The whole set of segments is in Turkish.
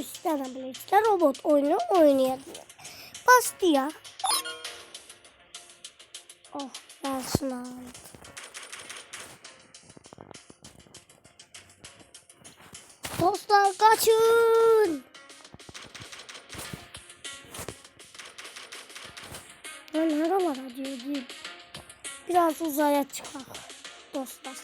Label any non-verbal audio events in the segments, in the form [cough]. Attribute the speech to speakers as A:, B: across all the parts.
A: istenebilir. İşte robot oyunu oynayabilir. Bastı. Oh ben şunu aldım. Dostlar kaçın. Ya nerelere diyor Biraz uzaya çıkar dostlar.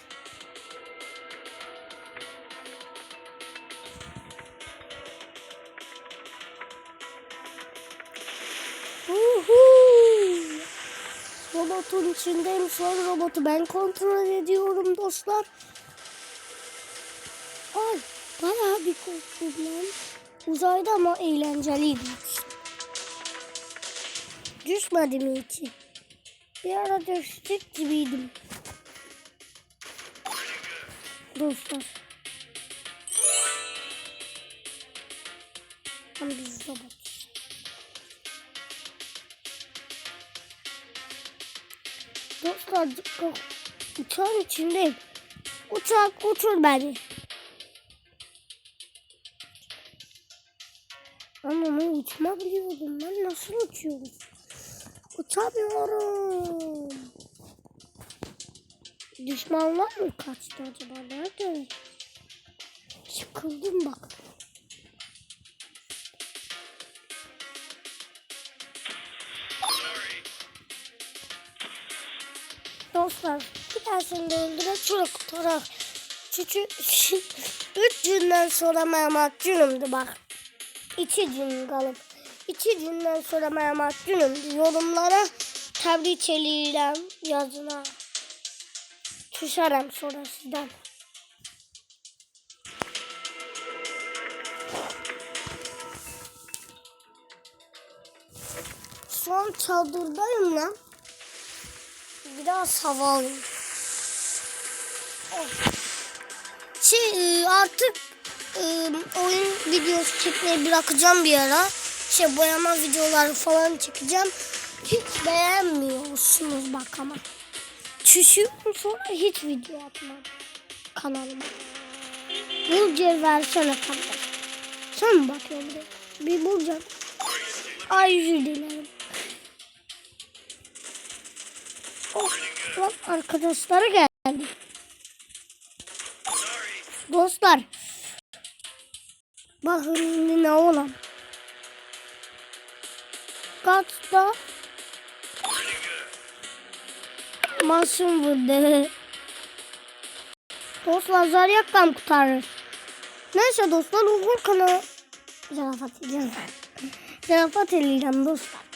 A: Robotun içindeyim. Son robotu ben kontrol ediyorum dostlar. Ay bayağı bir korktum lan. Uzayda ama eğlenceliydi. Düşmedim hiç. Bir ara düştük gibiydim. Dostlar. Ama biz robot. Dostlar. Uçağın içindeyim. Uçak uçur beni. Ama ben uçma biliyordum. Ben nasıl uçuyorum? Uçamıyorum. Düşmanlar mı kaçtı acaba? Nerede? Sıkıldım bak. Dostlar bir tanesini de öldürerek şöyle kurtarak. Çünkü [laughs] üç günden sonra mahcunumdu bak. İki gün kalıp. İki günden sonra mahcunumdu. Yorumlara tebrik eləyirəm yazına. Düşərəm sonra sizdən. An çadırdayım lan. Biraz hava alayım. Oh. Şey e, artık e, oyun videosu çekmeyi bırakacağım bir ara. Şey boyama videoları falan çekeceğim. Hiç beğenmiyorsunuz bak ama. Çüşüyorum sonra hiç video atmam kanalıma. Bulca versene kanka. Sen mi bakıyorsun buraya? Bir bulca. Ay özür Oh, lan arkadaşları geldi. Dostlar. Bakın ne olan. Kaçta? Masum vurdu. Dostlar Zaryak'tan kurtarır. Neyse dostlar Uğur kanalı. Zarafat edeceğim. Zarafat edeceğim dostlar.